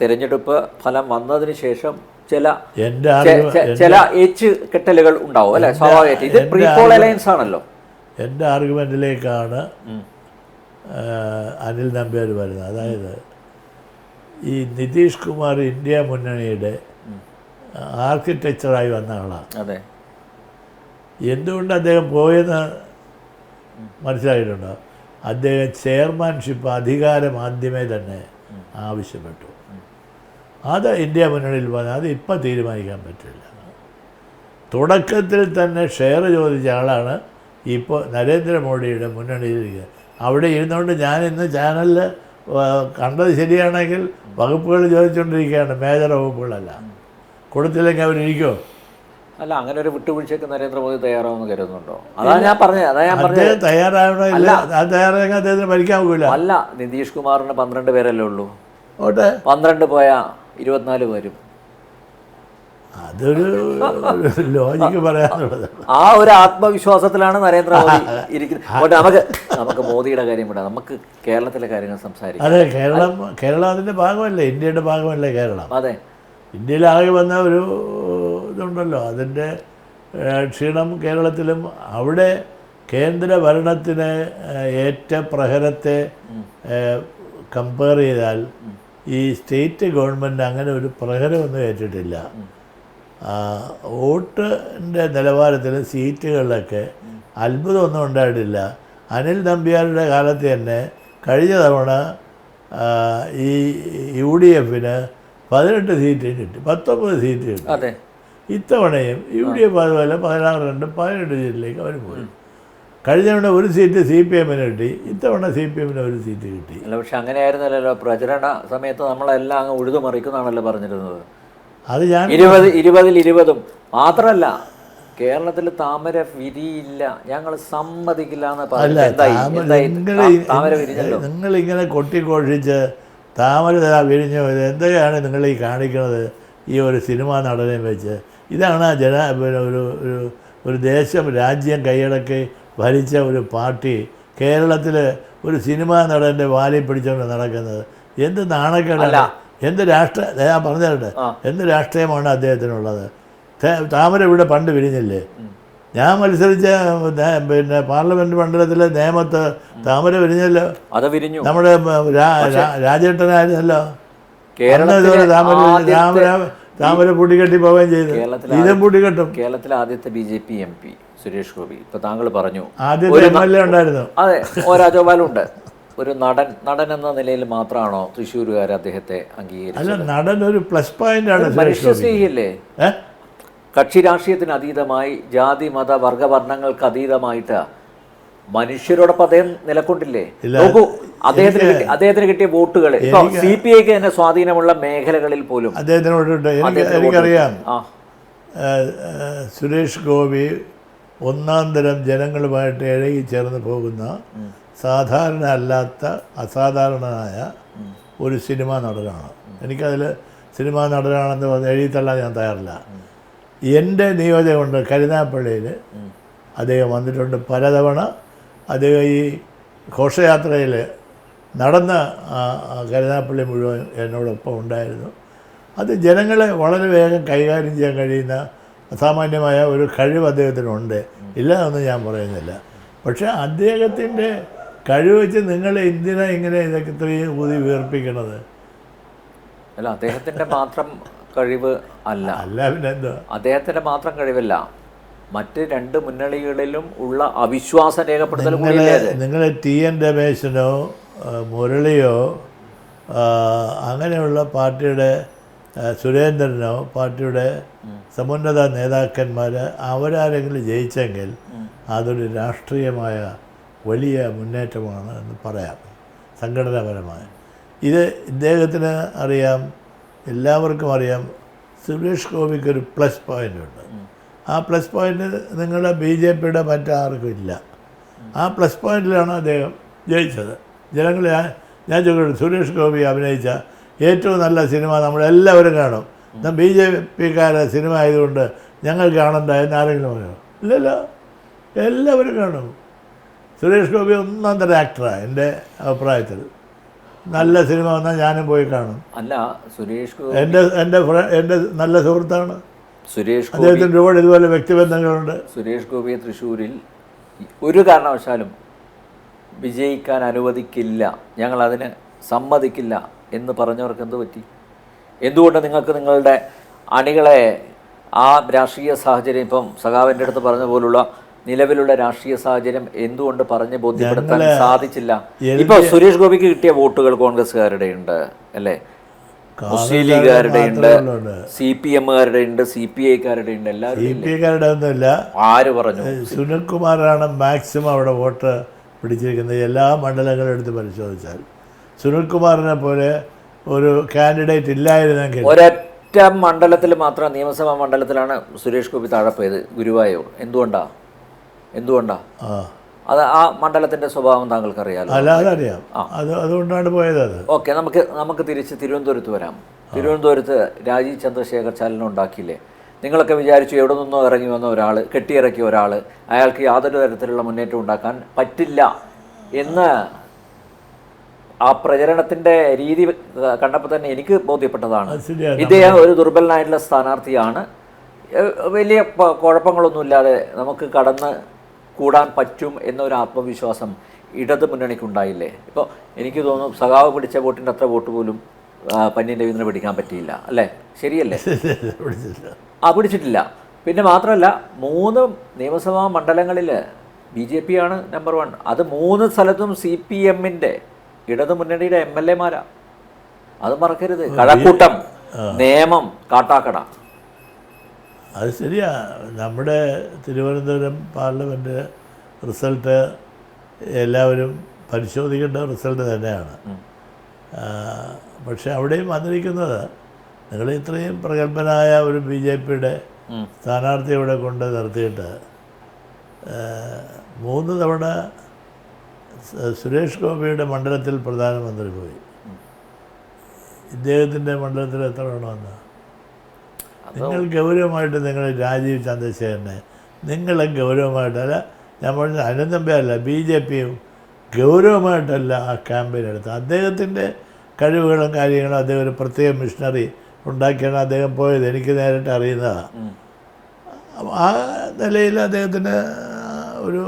തിരഞ്ഞെടുപ്പ് ഫലം വന്നതിന് ശേഷം ചില ചില ഏച്ച് കെട്ടലുകൾ ഉണ്ടാവും അല്ലെ? സ്വാഭാവികമായിട്ട്. ഇത് പ്രീ പോൾ അലയൻസ് ആണല്ലോ. എന്റെ ആർഗ്യുമെന്റിലേക്കാണ് അനിൽ നമ്പ്യാർ വരുന്നത്. അതായത് ഈ നിതീഷ് കുമാർ ഇന്ത്യ മുന്നണിയുടെ ആർക്കിടെക്ചറായി വന്ന ആളാണ്. അതെ. എന്തുകൊണ്ട് അദ്ദേഹം പോയെന്ന് മനസ്സിലായിട്ടുണ്ടോ? അദ്ദേഹം ചെയർമാൻഷിപ്പ് അധികാരം ആദ്യമേ തന്നെ ആവശ്യപ്പെട്ടു. അത് ഇന്ത്യ മുന്നണിയിൽ പോകാൻ അത് ഇപ്പം തീരുമാനിക്കാൻ പറ്റില്ല. തുടക്കത്തിൽ തന്നെ ഷെയർ ചോദിച്ച ആളാണ് ഇപ്പോൾ നരേന്ദ്രമോദിയുടെ മുന്നണിയിലിരിക്കുന്നത് അവിടെ ഇരുന്നുകൊണ്ട് ഞാൻ ഇന്ന് ചാനലിൽ കണ്ടത് ശരിയാണെങ്കിൽ വകുപ്പുകൾ ചോദിച്ചുകൊണ്ടിരിക്കുകയാണ് മേജർ വകുപ്പുകളല്ല. കൊടുത്തില്ലെങ്കിൽ അവരിയ്ക്കുമോ അല്ല അങ്ങനെ ഒരു വിട്ടുവീഴ്ചയ്ക്ക് നരേന്ദ്രമോദി തയ്യാറാവുന്ന കരുതുന്നുണ്ടോ? അതാണ് ഞാൻ പറഞ്ഞത് അതാ ഞാൻ പറഞ്ഞത്. അദ്ദേഹത്തിന് ഭരിക്കാൻ പോകില്ല. അല്ല നിതീഷ് കുമാറിന് പന്ത്രണ്ട് പേരല്ലേ ഉള്ളൂ. ഓട്ടെ. പന്ത്രണ്ട് പോയാ ഇരുപത്തിനാല് പേരും അതൊരു ലോജിക്ക് പറയാനുള്ളത്. ആ ഒരു ആത്മവിശ്വാസത്തിലാണ് നരേന്ദ്രമോദി ഇരിക്കുന്നത്. നമുക്ക് നമുക്ക് മോദിയുടെ കാര്യം വിടാം നമുക്ക് കേരളത്തിലെ കാര്യങ്ങൾ സംസാരിക്കാം. അതെ കേരളം കേരളം അതിന്റെ ഭാഗമല്ലേ? ഇന്ത്യയുടെ ഭാഗമല്ലേ കേരളം? അതെ. ഇന്ത്യയിലാകെ വന്ന ഒരു ഇതുണ്ടല്ലോ. അതിന്റെ ക്ഷീണം കേരളത്തിലും അവിടെ കേന്ദ്ര ഭരണത്തിന് ഏറ്റ പ്രഹരത്തെ കമ്പയർ ചെയ്താൽ ഈ സ്റ്റേറ്റ് ഗവൺമെന്റ് അങ്ങനെ ഒരു പ്രഹരമൊന്നും ഏറ്റിട്ടില്ല. വോട്ടിന്റെ നിലവാരത്തിൽ സീറ്റുകളിലൊക്കെ അത്ഭുതമൊന്നും ഉണ്ടായിട്ടില്ല. അനിൽ നമ്പ്യാരുടെ കാലത്ത് തന്നെ കഴിഞ്ഞ തവണ ഈ യു ഡി എഫിന് പതിനെട്ട് സീറ്റ് കിട്ടി പത്തൊമ്പത് സീറ്റ് കിട്ടി. ഇത്തവണയും യു ഡി എഫ് അതുപോലെ പതിനാറ് രണ്ട് പതിനെട്ട് സീറ്റിലേക്ക് അവർ പോയി. കഴിഞ്ഞ തവണ ഒരു സീറ്റ് സി പി എമ്മിന് കിട്ടി ഇത്തവണ സി പി എമ്മിന് ഒരു സീറ്റ് കിട്ടി. അല്ല പക്ഷെ അങ്ങനെയായിരുന്നല്ലോ പ്രചരണ സമയത്ത് നമ്മളെല്ലാം അങ്ങ് ഉഴുതു മറിക്കുന്നതാണല്ലോ പറഞ്ഞിരുന്നത്. അത് ഞാൻ ഇരുപത് ഇരുപതിൽ ഇരുപതും. മാത്രമല്ല കേരളത്തിൽ താമര വിരിയില്ല. ഞങ്ങൾ സമ്മതിക്കില്ല എന്ന് പറഞ്ഞു നിങ്ങൾ ഇങ്ങനെ നിങ്ങളിങ്ങനെ കൊട്ടിഘോഷിച്ച് താമര വിരിഞ്ഞ വിരിഞ്ഞു എന്തൊക്കെയാണ് നിങ്ങൾ ഈ കാണിക്കുന്നത് ഈ ഒരു സിനിമാ നടനെ വെച്ച് ഇതാണ് ആ ജന പിന്നെ ഒരു ഒരു ഒരു ദേശം രാജ്യം കൈയടക്കി ഭരിച്ച ഒരു പാർട്ടി കേരളത്തിൽ ഒരു സിനിമാ നടന്റെ വാലി പിടിച്ചുകൊണ്ട് നടക്കുന്നത്. എന്ത് നാണക്കേടല്ല എന്ത് രാഷ്ട്ര ഞാൻ പറഞ്ഞു തരട്ടെ എന്ത് രാഷ്ട്രീയമാണ് അദ്ദേഹത്തിനുള്ളത്? താമര ഇവിടെ പണ്ട് വിരിഞ്ഞില്ലേ? ഞാൻ മത്സരിച്ച പിന്നെ പാർലമെന്റ് മണ്ഡലത്തിലെ നേമത്ത് താമര വിരിഞ്ഞല്ലോ. നമ്മുടെ രാജേട്ടനായിരുന്നല്ലോ. കേരളത്തിലെ താമര ആദ്യത്തെ- താമര പൂട്ടിക്കെട്ടി പോവുകയും ചെയ്തു. കേരളത്തിലെ ഇതും പൂട്ടിക്കെട്ടും കേരളത്തിലെ ആദ്യത്തെ B J P M P Suresh Gopi. ഇപ്പൊ താങ്കൾ പറഞ്ഞു ആദ്യത്തെ എം എൽ എ ഉണ്ടായിരുന്നു. അതെ ഓ രാജഗോപാലുണ്ട്. ഒരു നടൻ നടൻ എന്ന നിലയിൽ മാത്രമാണോ തൃശ്ശൂരുകാർ അദ്ദേഹത്തെ അംഗീകരിച്ചത്? അല്ല നടൻ ഒരു പ്ലസ് പോയിന്റ് ആണ് സുരേഷ് ഗോപി മനുഷ്യസ്നേഹിയല്ലേ? കക്ഷി രാഷ്ട്രീയത്തിന് അതീതമായി ജാതി മത വർഗവർണങ്ങൾക്ക് അതീതമായിട്ട് മനുഷ്യരോടൊപ്പം അദ്ദേഹം നിലക്കൊണ്ടില്ലേ? നോക്കൂ അദ്ദേഹത്തിന് അദ്ദേഹത്തിന് കിട്ടിയ വോട്ടുകൾ ഇപ്പൊ സി പി ഐക്ക് തന്നെ സ്വാധീനമുള്ള മേഖലകളിൽ പോലും. അദ്ദേഹത്തിനോട് എനിക്ക് അദ്ദേഹത്തിന് എനിക്കറിയാം. സുരേഷ് ഗോപി ഒന്നാം തരം ജനങ്ങളുമായിട്ട് ഇഴകി ചേർന്ന് പോകുന്ന സാധാരണ അല്ലാത്ത അസാധാരണനായ ഒരു സിനിമാ നടനാണ്. എനിക്കതിൽ സിനിമാ നടനാണെന്ന് പറഞ്ഞ് എഴുതിത്തള്ളാൻ ഞാൻ തയ്യാറില്ല. എന്റെ നിയോജകമുണ്ട് കരുനാപ്പള്ളിയിൽ അദ്ദേഹം വന്നിട്ടുണ്ട് പലതവണ. അദ്ദേഹം ഈ ഘോഷയാത്രയിൽ നടന്ന കരുനാപ്പള്ളി മുഴുവൻ എന്നോടൊപ്പം ഉണ്ടായിരുന്നു. അത് ജനങ്ങളെ വളരെ വേഗം കൈകാര്യം ചെയ്യാൻ കഴിയുന്ന അസാമാന്യമായ ഒരു കഴിവ് അദ്ദേഹത്തിനുണ്ട്. ഇല്ല എന്ന് ഞാൻ പറയുന്നില്ല. പക്ഷേ അദ്ദേഹത്തിന്റെ കഴിവ് വെച്ച് നിങ്ങൾ എന്തിനാ ഇങ്ങനെ ഇതൊക്കെ ഇത്രയും ഊതി വീർപ്പിക്കണത്? അല്ല അദ്ദേഹത്തിന്റെ മാത്രം കഴിവ് അല്ല. അല്ല പിന്നെ എന്താ അദ്ദേഹത്തിന്റെ മാത്രം കഴിവല്ല മറ്റ് രണ്ട് മുന്നണികളിലും ഉള്ള അവിശ്വാസം രേഖപ്പെടുത്തൽ നിങ്ങൾ ടി. എൻ. രമേശനോ മുരളിയോ അങ്ങനെയുള്ള പാർട്ടിയുടെ സുരേന്ദ്രനോ പാർട്ടിയുടെ സമുന്നത നേതാക്കന്മാർ അവരാരെങ്കിലും ജയിച്ചെങ്കിൽ അതൊരു രാഷ്ട്രീയമായ വലിയ മുന്നേറ്റമാണ് എന്ന് പറയാം. സംഘടനാപരമായ. ഇത് ഇദ്ദേഹത്തിന് അറിയാം എല്ലാവർക്കും അറിയാം സുരേഷ് ഗോപിക്ക് ഒരു പ്ലസ് പോയിന്റ് ഉണ്ട് ആ പ്ലസ് പോയിന്റ് നിങ്ങളുടെ ബി ജെ പിയുടെ മറ്റാർക്കും ഇല്ല. ആ പ്ലസ് പോയിന്റിലാണ് അദ്ദേഹം ജയിച്ചത്. ജനങ്ങൾ ഞാൻ ചോദിക്കട്ടെ സുരേഷ് ഗോപി അഭിനയിച്ച ഏറ്റവും നല്ല സിനിമ നമ്മളെല്ലാവരും കാണും. ഞാൻ ബി ജെ പിക്കാരുടെ സിനിമ ആയതുകൊണ്ട് ഞങ്ങൾ കാണണ്ട എന്നാരെങ്കിലും പറയോ ഇല്ലല്ലോ. എല്ലാവരും കാണും. സുരേഷ് ഗോപി ഒന്നാം തരം ആക്ടറാണ് എന്റെ അഭിപ്രായത്തിൽ. നല്ല സിനിമ വന്നാൽ ഞാനും പോയി കാണും. അല്ല സുരേഷ് ഗോപി എന്റെ എന്റെ എന്റെ നല്ല സുഹൃത്താണ്. സുരേഷ് അദ്ദേഹത്തിന്റെ ഒരുപാട് ഇതുപോലെ വ്യക്തിബന്ധങ്ങളുണ്ട്. സുരേഷ് ഗോപിയെ തൃശ്ശൂരിൽ ഒരു കാരണവശാലും വിജയിക്കാൻ അനുവദിക്കില്ല. ഞങ്ങളതിന് സമ്മതിക്കില്ല എന്ന് പറഞ്ഞവർക്ക് എന്ത് പറ്റി? എന്തുകൊണ്ട് നിങ്ങൾക്ക് നിങ്ങളുടെ അണികളെ ആ രാഷ്ട്രീയ സാഹചര്യം ഇപ്പം സഖാവിന്റെ അടുത്ത് പറഞ്ഞ പോലുള്ള നിലവിലുള്ള രാഷ്ട്രീയ സാഹചര്യം എന്തുകൊണ്ട് പറഞ്ഞ് ബോധ്യപ്പെടുത്താൻ സാധിച്ചില്ല? ഇപ്പൊ സുരേഷ് ഗോപിക്ക് കിട്ടിയ വോട്ടുകൾ കോൺഗ്രസ്സുകാരുടെ ഉണ്ട് അല്ലേ? മുസ്ലിം ലീഗുകാരുടെ ഉണ്ട്. സി പി എമ്മുകാരുടെ ഉണ്ട് സി പി ഐക്കാരുടെ ഉണ്ട് എല്ലാവരും ആര് പറഞ്ഞു? സുനിൽ കുമാറാണ് മാക്സിമം അവിടെ വോട്ട് പിടിച്ചിരിക്കുന്നത് എല്ലാ മണ്ഡലങ്ങളും എടുത്ത് പരിശോധിച്ചാൽ. സുനിൽകുമാറിനെ പോലെ ഒരു കാൻഡിഡേറ്റ് ഇല്ലായിരുന്നെങ്കിൽ. ഒരൊറ്റ മണ്ഡലത്തിൽ മാത്രം നിയമസഭാ മണ്ഡലത്തിലാണ് സുരേഷ് ഗോപി താഴെ പോയത് ഗുരുവായൂർ. എന്തുകൊണ്ടാ? എന്തുകൊണ്ടാ? അത് ആ മണ്ഡലത്തിന്റെ സ്വഭാവം താങ്കൾക്ക് അറിയാലോ അറിയാം അത് അതുകൊണ്ടാണ് പോയത് അത്. ഓക്കെ നമുക്ക് നമുക്ക് തിരിച്ച് തിരുവനന്തപുരത്ത് വരാം. തിരുവനന്തപുരത്ത് രാജീവ് ചന്ദ്രശേഖർ ചലനം ഉണ്ടാക്കിയില്ലേ? നിങ്ങളൊക്കെ വിചാരിച്ചു എവിടെ നിന്നോ ഇറങ്ങി വന്ന ഒരാൾ കെട്ടിയിറക്കിയ ഒരാൾ അയാൾക്ക് യാതൊരു തരത്തിലുള്ള മുന്നേറ്റം ഉണ്ടാക്കാൻ പറ്റില്ല എന്ന് ആ പ്രചരണത്തിന്റെ രീതി കണ്ടപ്പോൾ തന്നെ എനിക്ക് ബോധ്യപ്പെട്ടതാണ്. ഇദ്ദേഹം ഒരു ദുർബലനായിട്ടുള്ള സ്ഥാനാർത്ഥിയാണ്. വലിയ കുഴപ്പങ്ങളൊന്നുമില്ലാതെ നമുക്ക് കടന്ന് കൂടാൻ പറ്റും എന്നൊരു ആത്മവിശ്വാസം ഇടത് മുന്നണിക്കുണ്ടായില്ലേ? ഇപ്പോൾ എനിക്ക് തോന്നുന്നു സഖാവ് പിടിച്ച വോട്ടിന്റെ അത്ര വോട്ട് പോലും ആ, രവീന്ദ്രനെ പിടിക്കാൻ പറ്റിയില്ല അല്ലേ? ശരിയല്ലേ? ആ പിടിച്ചിട്ടില്ല. പിന്നെ മാത്രമല്ല മൂന്ന് നിയമസഭാ മണ്ഡലങ്ങളിൽ ബി ജെ പി ആണ് നമ്പർ വൺ അത് മൂന്ന് സ്ഥലത്തും സി പി എമ്മിന്റെ ഇടതു മുന്നണിയുടെ എം എൽ എമാരാ. അത് മറക്കരുത്. കഴക്കൂട്ടം നേമം കാട്ടാക്കട. അത് ശരിയാ. നമ്മുടെ തിരുവനന്തപുരം പാർലമെന്റ് റിസൾട്ട് എല്ലാവരും പരിശോധിക്കേണ്ട റിസൾട്ട് തന്നെയാണ്. പക്ഷേ അവിടെയും വന്നിരിക്കുന്നത് നിങ്ങൾ ഇത്രയും പ്രഗത്ഭനായ ഒരു ബി ജെ പിയുടെ. സ്ഥാനാർത്ഥി ഇവിടെ കൊണ്ട് നിർത്തിയിട്ട് മൂന്ന് തവണ സുരേഷ് ഗോപിയുടെ മണ്ഡലത്തിൽ പ്രധാനമന്ത്രി പോയി. ഇദ്ദേഹത്തിന്റെ മണ്ഡലത്തിൽ എത്ര വേണമെന്ന് നിങ്ങൾ ഗൗരവമായിട്ട് നിങ്ങൾ രാജീവ് ചന്ദ്രശേഖരനെ നിങ്ങളെ ഗൗരവമായിട്ടല്ല ഞാൻ പറഞ്ഞ അനന്തമ്പയല്ല ബി ജെ പിയും ഗൗരവമായിട്ടല്ല ആ ക്യാമ്പയിൻ എടുത്തത് അദ്ദേഹത്തിന്റെ കഴിവുകളും കാര്യങ്ങളും അദ്ദേഹം ഒരു പ്രത്യേക മിഷണറി ഉണ്ടാക്കിയാണ് അദ്ദേഹം പോയത്. എനിക്ക് നേരിട്ട് അറിയുന്നതാണ് ആ നിലയിൽ അദ്ദേഹത്തിന് ഒരു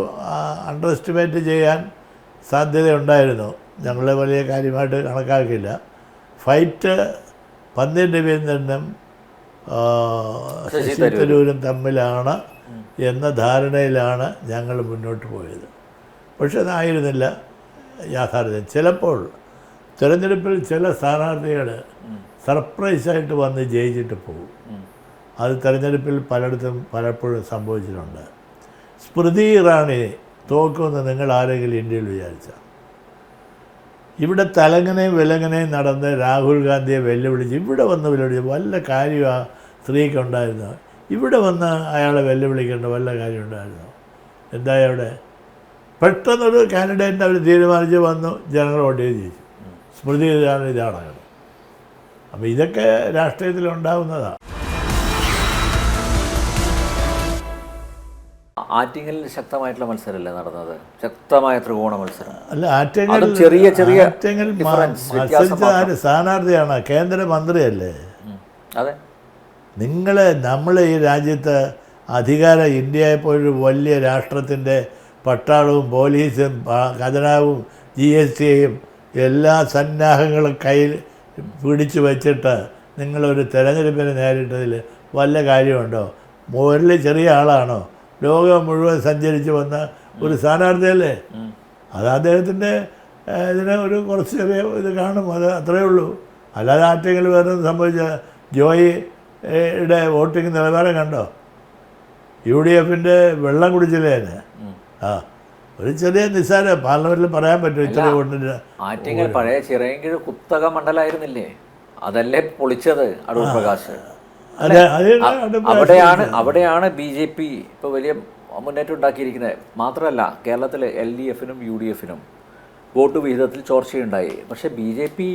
അണ്ടർ എസ്റ്റിമേറ്റ് ചെയ്യാൻ സാധ്യതയുണ്ടായിരുന്നു. ഞങ്ങളെ വലിയ കാര്യമായിട്ട് കണക്കാക്കില്ല ഫൈറ്റ് പന്ന്യൻ രവീന്ദ്രനും ശശി തരൂരും. തമ്മിലാണ് എന്ന ധാരണയിലാണ് ഞങ്ങൾ മുന്നോട്ട് പോയത്. പക്ഷെ അതായിരുന്നില്ല യാഥാർത്ഥ്യം. ചിലപ്പോൾ തിരഞ്ഞെടുപ്പിൽ ചില സ്ഥാനാർത്ഥികൾ സർപ്രൈസായിട്ട് വന്ന് ജയിച്ചിട്ട് പോകും. അത് തെരഞ്ഞെടുപ്പിൽ പലയിടത്തും പലപ്പോഴും സംഭവിച്ചിട്ടുണ്ട്. സ്മൃതി ഇറാണി തോക്കുമെന്ന് നിങ്ങൾ ആരെങ്കിലും ഇന്ത്യയിൽ വിചാരിച്ച? ഇവിടെ തലങ്ങനെയും വിലങ്ങനെയും നടന്ന് രാഹുൽ ഗാന്ധിയെ വെല്ലുവിളിച്ച് ഇവിടെ വന്ന് വെല്ലുവിളിച്ച് വല്ല കാര്യം ആ സ്ത്രീക്ക് ഉണ്ടായിരുന്നു? ഇവിടെ വന്ന് അയാളെ വെല്ലുവിളിക്കേണ്ട വല്ല കാര്യം ഉണ്ടായിരുന്നു? എന്തായി അവിടെ? പെട്ടെന്നൊരു കാൻഡിഡേറ്റിന്റെ അവർ തീരുമാനിച്ച് വന്നു ജനങ്ങൾ വോട്ട് ചെയ്ത് ജയിച്ചു. സ്മൃതി ഇതാണ് ഇതാണ് അപ്പോൾ ഇതൊക്കെ രാഷ്ട്രീയത്തിൽ ഉണ്ടാവുന്നതാണ് ആറ്റിങ്ങലിൽ ശക്തമായിട്ടുള്ള മത്സരമല്ലേ നടന്നത്? ശക്തമായ ത്രികോണ മത്സരം. അല്ല ആറ്റിങ്ങൽ ചെറിയ ചെറിയ ആറ്റങ്ങൽ മത്സരിച്ച സ്ഥാനാർത്ഥിയാണ്. കേന്ദ്രമന്ത്രിയല്ലേ? അതെ. നിങ്ങൾ നമ്മൾ ഈ രാജ്യത്ത് അധികാര ഇന്ത്യയെ പോലൊരു വലിയ രാഷ്ട്രത്തിന്റെ പട്ടാളവും പോലീസും ഖജനാവും ജി എസ് ടിയും എല്ലാ സന്നാഹങ്ങളും കയ്യിൽ പിടിച്ചു വച്ചിട്ട് നിങ്ങളൊരു തെരഞ്ഞെടുപ്പിനെ നേരിട്ടതിൽ വല്ല കാര്യമുണ്ടോ? മുരളി ചെറിയ ആളാണോ? ലോകം മുഴുവൻ സഞ്ചരിച്ച് വന്ന ഒരു സ്ഥാനാർത്ഥിയല്ലേ? അത് അദ്ദേഹത്തിന്റെ ഇതിന് ഒരു കുറച്ച് ചെറിയ ഇത് കാണും. അത് അത്രയേ ഉള്ളൂ. അല്ലാതെ ആറ്റെങ്കിലും വേറെ സംഭവിച്ച ജോയിയുടെ വോട്ടിംഗ് നിലവാരം കണ്ടോ? യു ഡി എഫിന്റെ വെള്ളം കുടിച്ചില്ലേ ആ. ഒരു ചെറിയ നിസ്സാര പാർലമെന്റിൽ പറയാൻ പറ്റും ഇത്ര വോട്ടിന് ആറ്റിങ്ങൽ പഴയ ചിറയൻകീഴ് കുത്തക മണ്ഡലമായിരുന്നില്ലേ അതല്ലേ പൊളിച്ചത് അടൂർ പ്രകാശ്? അവിടെയാണ് അവിടെയാണ് ബി ജെ പി ഇപ്പോൾ വലിയ മുന്നേറ്റം ഉണ്ടാക്കിയിരിക്കുന്നത്. മാത്രമല്ല കേരളത്തിൽ എൽ ഡി എഫിനും യു ഡി എഫിനും വോട്ട് വിഹിതത്തിൽ ചോർച്ചയുണ്ടായി. പക്ഷേ ബി ജെ പി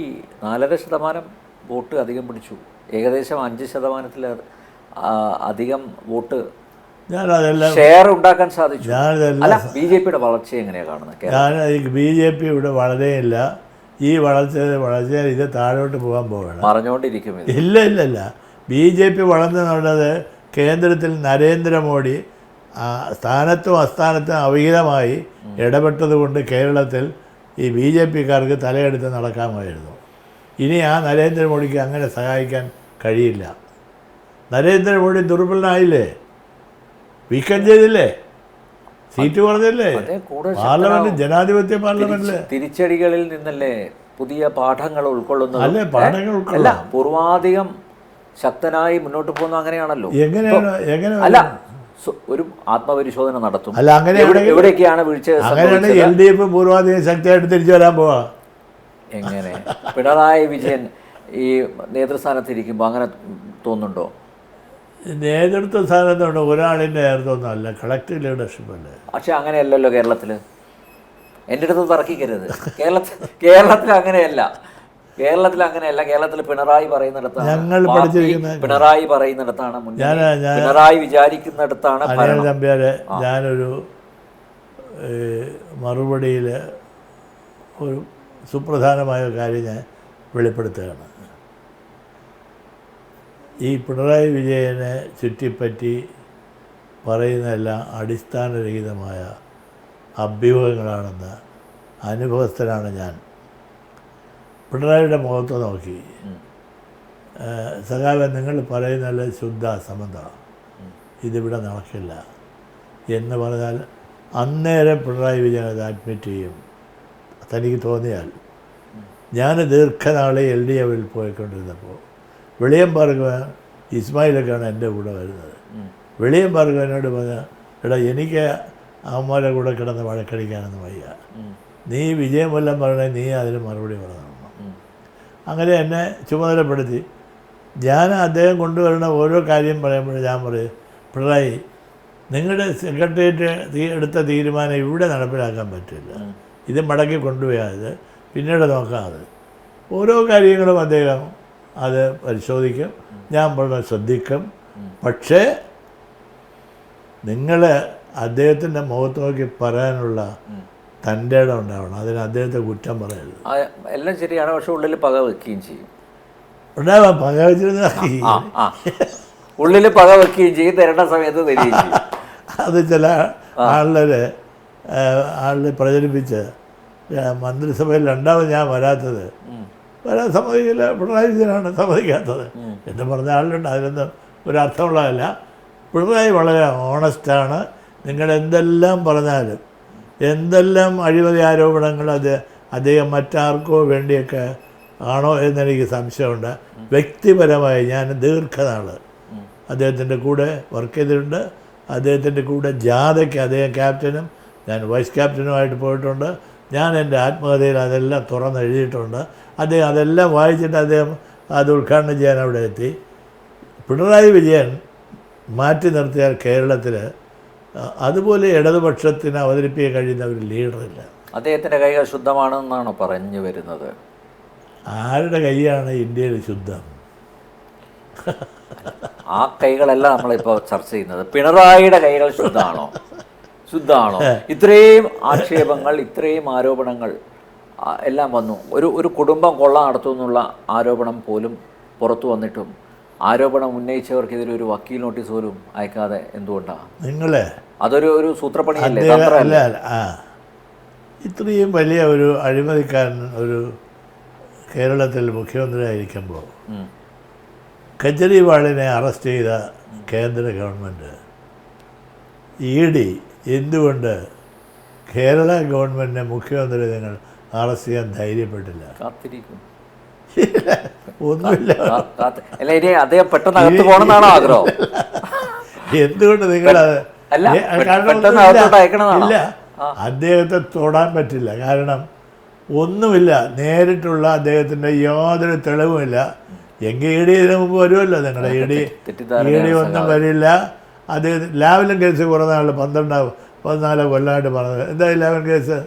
നാലര ശതമാനം വോട്ട് അധികം പിടിച്ചു. ഏകദേശം അഞ്ച് ശതമാനത്തിൽ അധികം വോട്ട് ഞാനതെല്ലാം ഷെയർ ഉണ്ടാക്കാൻ സാധിച്ചു. അല്ല ബി ജെ പിയുടെ വളർച്ച എങ്ങനെയാണ് കാണുന്നത്? ഞാൻ ബി ജെ പി ഇവിടെ വളരെയില്ല. ഈ വളർച്ച വളർച്ചയിൽ ഇത് താഴോട്ട് പോകാൻ പോകണം പറഞ്ഞുകൊണ്ടിരിക്കും ഇല്ല ഇല്ല ഇല്ല. ബി ജെ പി വളർന്നു നടന്നത് കേന്ദ്രത്തിൽ നരേന്ദ്രമോദി സ്ഥാനത്തും അസ്ഥാനത്തും അവിഹിതമായി ഇടപെട്ടതുകൊണ്ട് കേരളത്തിൽ ഈ ബി ജെ പിക്കാർക്ക് തലയെടുത്ത് നടക്കാമായിരുന്നു. ഇനി ആ നരേന്ദ്രമോദിക്ക് അങ്ങനെ സഹായിക്കാൻ കഴിയില്ല. നരേന്ദ്രമോദി ദുർബലനായില്ലേ? വീക്കം ചെയ്തില്ലേ? സീറ്റ് പറഞ്ഞല്ലേ? പാർലമെന്റ് ജനാധിപത്യ പാർലമെന്റിൽ. തിരിച്ചടികളിൽ നിന്നല്ലേ പുതിയ പാഠങ്ങൾ ഉൾക്കൊള്ളുന്നത്? അല്ലേ പാഠങ്ങൾ അല്ല പൂർവാധികം ശക്തനായി മുന്നോട്ട് പോകുന്ന അങ്ങനെയാണല്ലോ. എങ്ങനെയാണ് എങ്ങനെ അല്ല ഒരു ആത്മപരിശോധന നടത്തും. അല്ല അങ്ങനെ എവിടെയൊക്കെയാണ് വീഴ്ച അങ്ങനെയാണ് എൽ ഡി എഫ് പൂർവാധികം ശക്തിയായിട്ട് തിരിച്ചു വരാൻ പോവാ. എങ്ങനെ? പിണറായി വിജയൻ ഈ നേതൃസ്ഥാനത്തിരിക്കുമ്പോൾ അങ്ങനെ തോന്നുന്നുണ്ടോ? നേതൃത്വ സ്ഥാനത്തുണ്ട് ഒരാളിന്റെ നേതൃത്വമൊന്നുമല്ല കളക്റ്റീവ് ലീഡർഷിപ്പ് അല്ലേ പക്ഷെ അങ്ങനെയല്ലല്ലോ കേരളത്തിൽ എന്റെ അടുത്ത് തർക്കിക്കരുത്. കേരളത്തിൽ കേരളത്തിൽ അങ്ങനെയല്ല. കേരളത്തിൽ അങ്ങനെയല്ല. കേരളത്തിൽ പിണറായി പറയുന്നിടത്താണ്. ഞങ്ങൾ പിണറായി പറയുന്നിടത്താണ്. ഞാൻ പിണറായി വിചാരിക്കുന്നിടത്താണ് നമ്പ്യാരെ ഞാനൊരു മറുപടിയിൽ ഒരു സുപ്രധാനമായ കാര്യം ഞാൻ വെളിപ്പെടുത്തുകയാണ്. ഈ പിണറായി വിജയനെ ചുറ്റിപ്പറ്റി പറയുന്നതെല്ലാം അടിസ്ഥാനരഹിതമായ അഭ്യൂഹങ്ങളാണെന്ന് അനുഭവസ്ഥനാണ് ഞാൻ. പിണറായിയുടെ മുഖത്ത് നോക്കി. സഖാവ നിങ്ങൾ പറയുന്നത് ശുദ്ധ അസംബന്ധ ഇതിവിടെ നടക്കില്ല. എന്ന് പറഞ്ഞാൽ അന്നേരം പിണറായി വിജയൻ അത് അഡ്മിറ്റ് ചെയ്യും. തനിക്ക് തോന്നിയാൽ. ഞാൻ ദീർഘനാളെ എൽ ഡി എഫിൽ പോയിക്കൊണ്ടിരുന്നപ്പോൾ വെളിയം ഭാർഗവൻ ഇസ്മായിലൊക്കെയാണ് എന്റെ കൂടെ വരുന്നത്. വെളിയം ഭാർഗവനോട് പറഞ്ഞ എടാ എനിക്ക് അമ്മമാരെ കൂടെ കിടന്ന് വഴക്കടിക്കാനൊന്നും വയ്യ. നീ വിജയം പറഞ്ഞാൽ നീ അതിന് മറുപടി പറഞ്ഞു അങ്ങനെ എന്നെ ചുമതലപ്പെടുത്തി. ഞാൻ അദ്ദേഹം കൊണ്ടുവരുന്ന ഓരോ കാര്യം പറയുമ്പോഴും ഞാൻ പറയും പിണറായി നിങ്ങളുടെ സെക്രട്ടേറിയറ്റ് എടുത്ത തീരുമാനം ഇവിടെ നടപ്പിലാക്കാൻ പറ്റില്ല. ഇത് മടക്കി കൊണ്ടുപോയാൽ പിന്നീട് നോക്കാതെ. ഓരോ കാര്യങ്ങളും അദ്ദേഹം അത് പരിശോധിക്കും. ഞാൻ വളരെ ശ്രദ്ധിക്കും. പക്ഷേ നിങ്ങൾ അദ്ദേഹത്തിന്റെ മുഖത്ത് നോക്കി പറയാനുള്ള തന്റെ ഇടം ഉണ്ടാവണം. അതിന് അദ്ദേഹത്തെ കുറ്റം പറയരുത്. എല്ലാം ശരിയാണ്. പക്ഷെ ഉള്ളിൽ പക വെക്കുകയും ചെയ്യും. ഉണ്ടാവാം. പക വെച്ചിരുന്ന ഉള്ളിൽ പക വെക്കുകയും ചെയ്യും. തരേണ്ട സമയത്ത് തരികയും അത് ചില ആളുടെ ആളിൽ പ്രചരിപ്പിച്ച് മന്ത്രിസഭയിൽ രണ്ടാമത് ഞാൻ വരാത്തത് വരാൻ സമ്മതിക്കില്ല പിണറായി വിജയനാണ് സമ്മതിക്കാത്തത്. എന്ന് പറഞ്ഞ ആളുണ്ട് അതിലൊന്നും ഒരു അർത്ഥമുള്ളതല്ല പിണറായി വളരെ ഓണസ്റ്റാണ് നിങ്ങൾ എന്തെല്ലാം പറഞ്ഞാലും എന്തെല്ലാം അഴിമതി ആരോപണങ്ങൾ അത് അദ്ദേഹം മറ്റാർക്കോ വേണ്ടിയൊക്കെ ആണോ എന്നെനിക്ക് സംശയമുണ്ട്. വ്യക്തിപരമായി ഞാൻ ദീർഘനാൾ അദ്ദേഹത്തിന്റെ കൂടെ വർക്ക് ചെയ്തിട്ടുണ്ട്. അദ്ദേഹത്തിന്റെ കൂടെ ജാഥയ്ക്ക് അദ്ദേഹം ക്യാപ്റ്റനും ഞാൻ വൈസ് ക്യാപ്റ്റനുമായിട്ട് പോയിട്ടുണ്ട്. ഞാൻ എന്റെ ആത്മകഥയിൽ അതെല്ലാം തുറന്ന് എഴുതിയിട്ടുണ്ട്. അദ്ദേഹം അതെല്ലാം വായിച്ചിട്ട് അദ്ദേഹം അത് ഉദ്ഘാടനം ചെയ്യാൻ അവിടെ എത്തി. പിണറായി വിജയൻ മാറ്റി നിർത്തിയാൽ കേരളത്തിൽ അതുപോലെ ഇടതുപക്ഷത്തിന് അവതരിപ്പിക്കാൻ കഴിയുന്ന ഒരു ലീഡറില്ല അദ്ദേഹത്തിന്റെ കൈകൾ ശുദ്ധമാണെന്നാണ് പറഞ്ഞു വരുന്നത്? ആരുടെ കൈയാണ് ഇന്ത്യയിൽ ശുദ്ധം? ആ കൈകളല്ല നമ്മളിപ്പോൾ ചർച്ച ചെയ്യുന്നത്. പിണറായിയുടെ കൈകൾ ശുദ്ധമാണോ? ശുദ്ധമാണോ? ഇത്രയും ആക്ഷേപങ്ങൾ ഇത്രയും ആരോപണങ്ങൾ എല്ലാം വന്നു. ഒരു ഒരു കുടുംബം കൊള്ള നടത്തുമെന്നുള്ള ആരോപണം പോലും പുറത്തു വന്നിട്ടും ആരോപണം ഉന്നയിച്ചവർക്കെതിരെ ഒരു വക്കീൽ നോട്ടീസ് പോലും അയക്കാതെ എന്തുകൊണ്ടാണ് നിങ്ങളെ? അതൊരു ഒരു സൂത്രപ്പണിയല്ലേ? ആ. ഇത്രയും വലിയ ഒരു അഴിമതിക്കാരൻ ഒരു കേരളത്തിൽ മുഖ്യമന്ത്രിയായിരിക്കുമ്പോൾ. കെജ്രിവാളിനെ അറസ്റ്റ് ചെയ്ത കേന്ദ്ര ഗവൺമെന്റ് ഇ ഡി എന്തുകൊണ്ട് കേരള ഗവൺമെന്റിനെ മുഖ്യമന്ത്രി നിങ്ങൾ അറസ്റ്റ് ചെയ്യാൻ ധൈര്യപ്പെട്ടില്ല? കാത്തിരിക്കും. ഒന്നുമില്ല. അല്ല ഇനി അദ്ദേഹം പെട്ടെന്ന് അകത്ത് പോകണമെന്നാണോ ആഗ്രഹം? എന്തുകൊണ്ട് നിങ്ങൾ? ഇല്ല അദ്ദേഹത്തെ തൊടാൻ പറ്റില്ല. കാരണം ഒന്നുമില്ല നേരിട്ടുള്ള അദ്ദേഹത്തിന്റെ യാതൊരു തെളിവുമില്ല. എങ്കിൽ ഇ ഡി ഇതിനു മുമ്പ് വരുമല്ലോ നിങ്ങളുടെ ഇ ഡി ഇ ഡി ഒന്നും വരില്ല. അദ്ദേഹം ലാവലൻ കേസ് കുറേ നാൾ പന്ത്രണ്ടോ പതിനാലോ കൊല്ലമായിട്ട് പറഞ്ഞത്. എന്താ ലാവൻ കേസ്?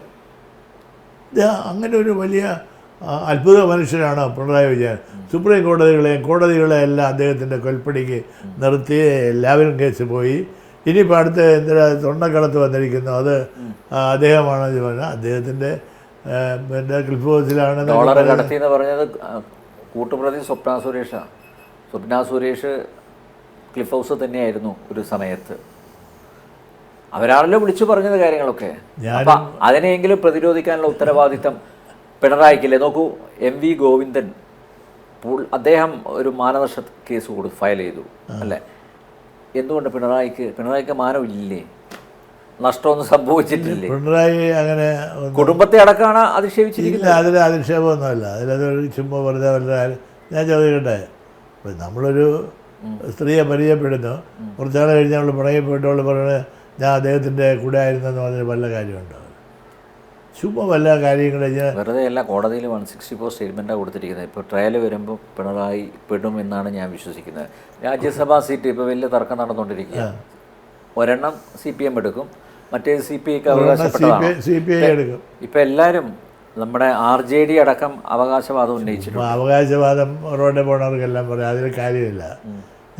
അങ്ങനെ ഒരു വലിയ അത്ഭുത മനുഷ്യനാണ് പിണറായി വിജയൻ. സുപ്രീം കോടതികളെയും കോടതികളെയെല്ലാം അദ്ദേഹത്തിന്റെ കൊൽപ്പടിക്ക് നിർത്തി. ലാവലൻ കേസ് പോയി. ഇനിയിപ്പോൾ അടുത്ത എന്തിനാ തൊണ്ടക്കടത്ത് വന്നിരിക്കുന്നു? അത് അദ്ദേഹമാണ് പറഞ്ഞാൽ അദ്ദേഹത്തിന്റെ പിന്നെ ക്ലിഫ് ഹൗസിലാണ് ഡോളർ കടത്തി എന്ന് പറഞ്ഞത് കൂട്ടുപ്രതി സ്വപ്ന സുരേഷാണ് സ്വപ്ന സുരേഷ് ക്ലിഫ് ഹൗസ് തന്നെയായിരുന്നു ഒരു സമയത്ത്. അവരാണല്ലോ വിളിച്ചു പറഞ്ഞത് കാര്യങ്ങളൊക്കെ. അപ്പൊ അതിനെങ്കിലും പ്രതിരോധിക്കാനുള്ള ഉത്തരവാദിത്തം പിണറായിക്കില്ലേ? നോക്കൂ എം വി ഗോവിന്ദൻ അദ്ദേഹം ഒരു മാനനഷ്ട കേസ് കൊടുത്ത് ഫയൽ ചെയ്തു അല്ലേ? എന്തുകൊണ്ട് പിണറായിക്ക് പിണറായിക്ക് മാനമില്ലേ നഷ്ടമൊന്നും സംഭവിച്ചിട്ടില്ലേ? പിണറായി അങ്ങനെ കുടുംബത്തെ അടക്കമാണ് അധിക്ഷേപിച്ചിരിക്കുന്നത്. അതിൽ അധിക്ഷേപമൊന്നുമല്ല. അതിലത് ചുമ്മാ വെറുതെ ഞാൻ ചോദിക്കട്ടെ? നമ്മളൊരു സ്ത്രീയെ പരിചയപ്പെടുന്നു. കുറച്ചാൾ കഴിഞ്ഞ് നമ്മൾ പുറകെ പോയിട്ടുള്ള പറയുന്നത് ഞാൻ അദ്ദേഹത്തിന്റെ കൂടെ ആയിരുന്നെന്ന് പറഞ്ഞ വല്ല കാര്യമുണ്ടോ? ചുമ്മാ വല്ല കാര്യങ്ങൾ കഴിഞ്ഞാൽ വെറുതെ അല്ല കോടതിയിൽ വൺ സിക്സ്റ്റി ഫോർ സ്റ്റേറ്റ്മെന്റാണ് കൊടുത്തിരിക്കുന്നത്. ഇപ്പോൾ ട്രയൽ വരുമ്പോൾ പിണറായി പെടും എന്നാണ് ഞാൻ വിശ്വസിക്കുന്നത്. രാജ്യസഭാ സീറ്റ് ഇപ്പോൾ വലിയ തർക്കം നടന്നുകൊണ്ടിരിക്കുക ഒരെണ്ണം സി പി എം എടുക്കും മറ്റേത് സി പി ഐക്ക് അവകാശപ്പെട്ടതാണ്? സി പി ഐ എടുക്കും. ഇപ്പം എല്ലാവരും നമ്മുടെ ആർ ജെ ഡി അടക്കം അവകാശവാദം ഉന്നയിച്ചിട്ടുണ്ട്. അവകാശവാദം റോഡിൽ പോണവർക്കെല്ലാം പറയാം അതിൽ കാര്യമില്ല.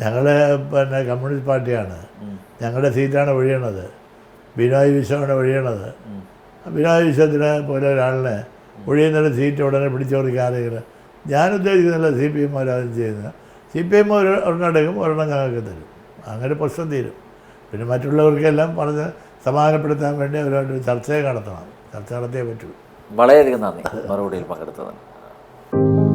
ഞങ്ങൾ പിന്നെ കമ്മ്യൂണിസ്റ്റ് പാർട്ടിയാണ്. ഞങ്ങളുടെ സീറ്റാണ് ഒഴിയണത്. ബിനോയ് വിശ്വമാണ് ഒഴിയണത്. ബിനോയ് വിശ്വത്തിനെ പോലെ ഒരാളിനെ ഒഴിയുന്നൊരു സീറ്റ് ഉടനെ പിടിച്ചു കൊടുക്കാറില്ല ഞാൻ ഉദ്ദേശിക്കുന്നില്ല സി പി എം ആരാധന ചെയ്യുന്നത്. സി പി എം ഒരു ഒരെണ്ണം എടുക്കും ഒരെണ്ണം ഞങ്ങൾക്ക് തരും. അങ്ങനെ പ്രശ്നം തീരും. പിന്നെ മറ്റുള്ളവർക്കെല്ലാം പറഞ്ഞ് സമാധാനപ്പെടുത്താൻ വേണ്ടി അവരോട് ചർച്ചയെ നടത്തണം. ചർച്ച നടത്തിയേ പറ്റൂ. വളരെയധികം നന്ദി. മറുപടിയിൽ പങ്കെടുത്തതിന്.